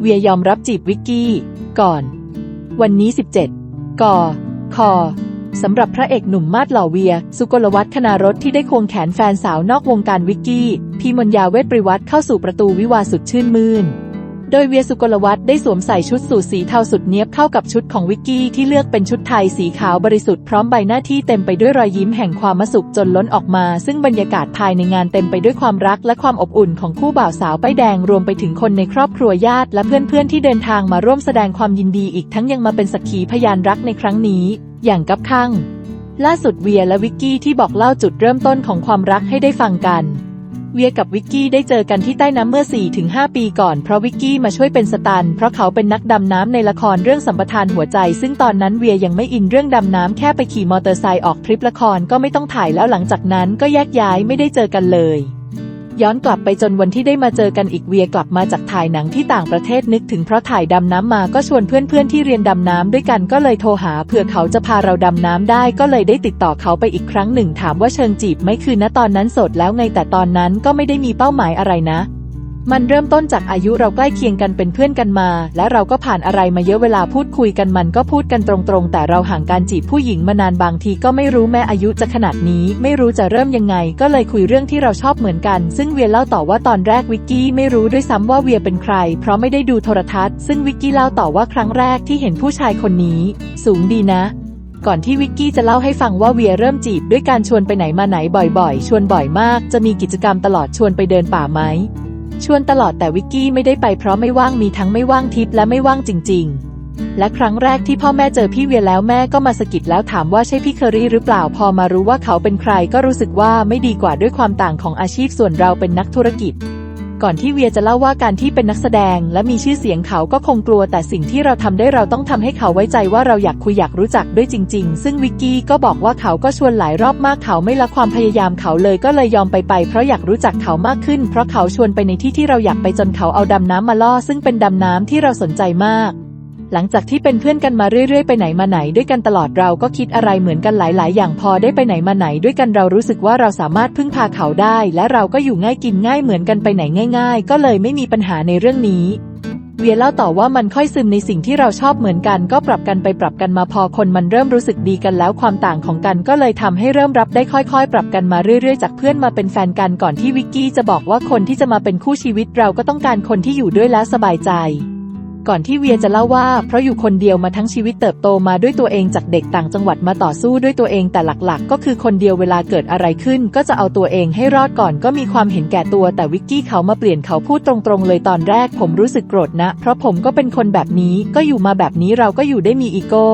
เวียยอมรับจีบวิกกี้ ก่อน วันนี้ 17กอคอสำหรับพระเอกหนุ่มมาดหล่อเวีย สุกลวัฒน์คณารถที่ได้ควงแขนแฟนสาวนอกวงการวิกกี้ พีมนยาเวทปริวัตรเข้าสู่ประตูวิวาสุดชื่นมื่น โดยเวียสุกลวัฒน์ได้สวมใส่ชุดสูทสีเทาสุดเนี้ยบเข้ากับชุดของวิกกี้ที่เลือกเป็นชุดไทยสีขาวบริสุทธิ์พร้อมใบหน้าที่เต็มไปด้วยรอยยิ้มแห่งความมสุขจนล้นออกมา ซึ่งบรรยากาศภายในงานเต็มไปด้วยความรักและความอบอุ่นของคู่บ่าวสาวป้ายแดงรวมไปถึงคนในครอบครัวญาติและเพื่อนๆที่เดินทางมาร่วมแสดงความยินดีอีกทั้งยังมาเป็นสักขีพยานรักในครั้งนี้ อย่างกับข้างล่าสุดเวียและวิกกี้ที่บอกเล่าจุดเริ่มต้นของความรักให้ได้ฟังกัน เวียกับวิกกี้ได้เจอกันที่ใต้น้ำเมื่อ 4-5 ปีก่อนเพราะวิกกี้มาช่วยเป็นสตันท์เพราะเขาเป็นนักดำน้ำในละครเรื่องสัมปทานหัวใจ ซึ่งตอนนั้นเวียยังไม่อินเรื่องดำน้ำแค่ไปขี่มอเตอร์ไซค์ออกทริปละครก็ไม่ต้องถ่ายแล้วหลังจากนั้นก็แยกย้ายไม่ได้เจอกันเลย ย้อนกลับไปจนวันที่ได้มาเจอกันอีกเวียกลับมาจากถ่ายหนังที่ต่างประเทศนึกถึงเพราะถ่ายดำน้ำมาก็ชวนเพื่อนๆที่เรียนดำน้ำด้วยกันก็เลยโทรหาเผื่อเขาจะพาเราดำน้ำได้ก็เลยได้ติดต่อเขาไปอีกครั้งหนึ่งถามว่าเชิงจีบไหม่คือณตอนนั้นโสดแล้วไงแต่ตอนนั้นก็ไม่ได้มีเป้าหมายอะไรนะ มันเริ่มต้นจากอายุเราใกล้เคียงกันเป็นเพื่อนกันมา และเราก็ผ่านอะไรมาเยอะเวลาพูดคุยกันมันก็พูดกันตรงๆ แต่เราห่างการจีบผู้หญิงมานานบางทีก็ไม่รู้แม้อายุจะขนาดนี้ ไม่รู้จะเริ่มยังไง ก็เลยคุยเรื่องที่เราชอบเหมือนกัน ซึ่งเวียเล่าต่อว่าตอนแรกวิกกี้ไม่รู้ด้วยซ้ำว่าเวียเป็นใคร เพราะไม่ได้ดูโทรทัศน์ ซึ่งวิกกี้เล่าต่อว่าครั้งแรกที่เห็นผู้ชายคนนี้ สูงดีนะก่อนที่วิกกี้จะเล่าให้ฟังว่าเวียเริ่มจีบด้วยการชวนไปไหนมาไหนบ่อยๆ ชวนบ่อยมาก จะมีกิจกรรมตลอดชวนไปเดินป่าไหม ชวนตลอดแต่วิกกี้ไม่ได้ไปเพราะไม่ว่างมีทั้งไม่ว่างทิพย์และไม่ว่างจริง ๆ และครั้งแรกที่พ่อแม่เจอพี่เวียแล้วแม่ก็มาสะกิดแล้วถามว่าใช่พี่เคอรี่หรือเปล่าพอมารู้ว่าเขาเป็นใครก็รู้สึกว่าไม่ดีกว่าด้วยความต่างของอาชีพส่วนเราเป็นนักธุรกิจ ก่อนที่เวียจะเล่าว่าการที่เป็นนักแสดง และมีชื่อเสียงเขาก็คงกลัว แต่สิ่งที่เราทำได้เราต้องทำให้เขาไว้ใจว่าเราอยากคุยอยากรู้จักด้วยจริง ๆ ซึ่งวิกกี้ก็บอกว่าเขาก็ชวนหลายรอบมากเขาไม่ละความพยายามเขาเลยก็เลยยอมไปไป เพราะอยากรู้จักเขามากขึ้น เพราะเขาชวนไปในที่ที่เราอยากไปจนเขาเอาดำน้ำมาล่อซึ่งเป็นดำน้ำที่เราสนใจมาก หลังจากที่เป็นเพื่อนกันมาเรื่อยๆ ไปไหนมาไหนด้วยกันตลอดเราก็คิดอะไรเหมือนกันหลาย ๆ อย่างพอได้ไปไหนมาไหนด้วยกันเรารู้สึกว่าเราสามารถพึ่งพาเขาได้ และเราก็อยู่ง่ายกินง่ายเหมือนกันไปไหนง่าย ๆ ก็เลยไม่มีปัญหาในเรื่องนี้ เวียเล่าต่อว่ามันค่อยซึมในสิ่งที่เราชอบเหมือนกัน ก็ปรับกันไปปรับกันมาพอคนมันเริ่มรู้สึกดีกันแล้วความต่างของกันก็เลยทำให้เริ่มรับได้ค่อยๆ ปรับกันมาเรื่อยๆ จากเพื่อนมาเป็นแฟนกันก่อนที่วิกกี้จะบอกว่าคนที่จะมาเป็นคู่ชีวิตเราก็ต้องการคนที่อยู่ด้วยแล้วสบายใจ ก่อนที่เวียจะเล่าว่า เพราะอยู่คนเดียวมาทั้งชีวิตเติบโตมาด้วยตัวเองจากเด็กต่างจังหวัดมาต่อสู้ด้วยตัวเองแต่หลักๆ ก็คือคนเดียวเวลาเกิดอะไรขึ้น ก็จะเอาตัวเองให้รอดก่อนก็มีความเห็นแก่ตัว แต่วิกกี้เขามาเปลี่ยนเขาพูดตรงๆ เลยตอนแรกผมรู้สึกโกรธนะ เพราะผมก็เป็นคนแบบนี้ก็อยู่มาแบบนี้เราก็อยู่ได้มีอีโก้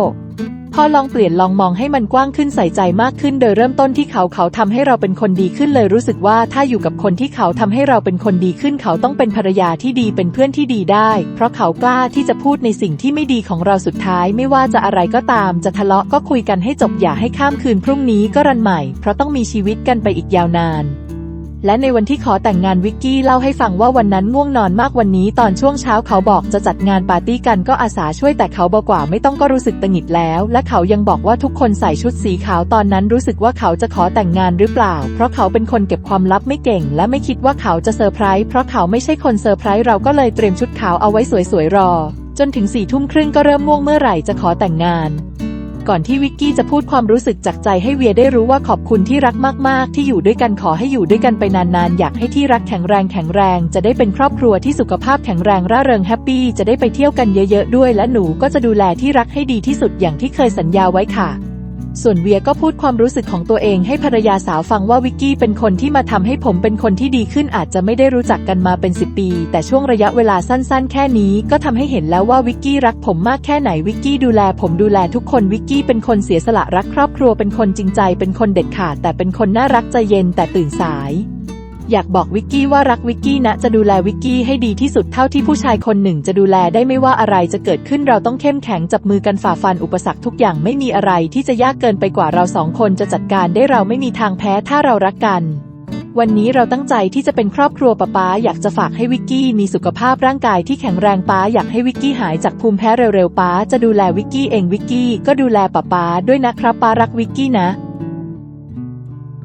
พอลองเปลี่ยนลองมองให้มันกว้างขึ้นใส่ใจมากขึ้น โดยเริ่มต้นที่เขาเขาทำให้เราเป็นคนดีขึ้นเลยรู้สึกว่าถ้าอยู่กับคนที่เขาทำให้เราเป็นคนดีขึ้น เขาต้องเป็นภรรยาที่ดีเป็นเพื่อนที่ดีได้ เพราะเขากล้าที่จะพูดในสิ่งที่ไม่ดีของเราสุดท้าย ไม่ว่าจะอะไรก็ตาม จะทะเลาะก็คุยกันให้จบอย่าให้ข้ามคืนพรุ่งนี้ก็รันใหม่ เพราะต้องมีชีวิตกันไปอีกยาวนาน และในวันที่ขอแต่งงานวิกกี้เล่าให้ฟังว่าวันนั้นง่วงนอนมากวันนี้ตอนช่วงเช้าเขาบอกจะจัดงานปาร์ตี้กันก็อาสาช่วยแต่เขาบอกกว่าไม่ต้องก็รู้สึกตังหิดแล้ว และเขายังบอกว่าทุกคนใส่ชุดสีขาวตอนนั้นรู้สึกว่าเขาจะขอแต่งงานหรือเปล่า เพราะเขาเป็นคนเก็บความลับไม่เก่ง และไม่คิดว่าเขาจะเซอร์ไพรส์เพราะเขาไม่ใช่คนเซอร์ไพรส์เราก็เลยเตรียมชุดขาวเอาไว้สวยๆรอ จนถึงสี่ทุ่มครึ่งก็เริ่มง่วงเมื่อไหร่จะขอแต่งงาน ก่อนที่วิกกี้จะพูดความรู้สึกจากใจให้เวียได้รู้ว่าขอบคุณที่รักมาก ๆ ที่อยู่ด้วยกันขอให้อยู่ด้วยกันไปนาน ๆ อยากให้ที่รักแข็งแรงแข็งแรง จะได้เป็นครอบครัวที่สุขภาพแข็งแรงร่าเริงแฮปปี้จะได้ไปเที่ยวกันเยอะ ๆ ด้วย และหนูก็จะดูแลที่รักให้ดีที่สุดอย่างที่เคยสัญญาไว้ค่ะ ส่วนเวียก็พูดความรู้สึกของตัวเองให้ภรรยาสาวฟังว่าวิกกี้เป็นคนที่มาทำให้ผมเป็นคนที่ดีขึ้นอาจจะไม่ได้รู้จักกันมาเป็น 10 ปี แต่ช่วงระยะเวลาสั้นๆ แค่นี้ก็ทำให้เห็นแล้วว่าวิกกี้รักผมมากแค่ไหนวิกกี้ดูแล ผมดูแลทุกคนวิกกี้เป็นคนเสียสละรักครอบครัวเป็นคนจริงใจ เป็นคนเด็ดขาดแต่เป็นคนน่ารักใจเย็นแต่ตื่นสาย อยากบอกวิกกี้ว่ารักวิกกี้นะจะดูแลวิกกี้ให้ดีที่สุดเท่าที่ผู้ชายคนหนึ่งจะดูแลได้ไม่ว่าอะไรจะเกิดขึ้นเราต้องเข้มแข็งจับมือกันฝ่าฟันอุปสรรคทุกอย่างไม่มีอะไรที่จะยากเกินไปกว่าเราสองคนจะจัดการได้เราไม่มีทางแพ้ถ้าเรารักกัน วันนี้เราตั้งใจที่จะเป็นครอบครัวป้าป๊าอยากจะฝากให้วิกกี้มีสุขภาพร่างกายที่แข็งแรงป้าอยากให้วิกกี้หายจากภูมิแพ้เร็วๆป้าจะดูแลวิกกี้เองวิกกี้ก็ดูแลป้าป๊าด้วยนะครับป้ารักวิกกี้นะ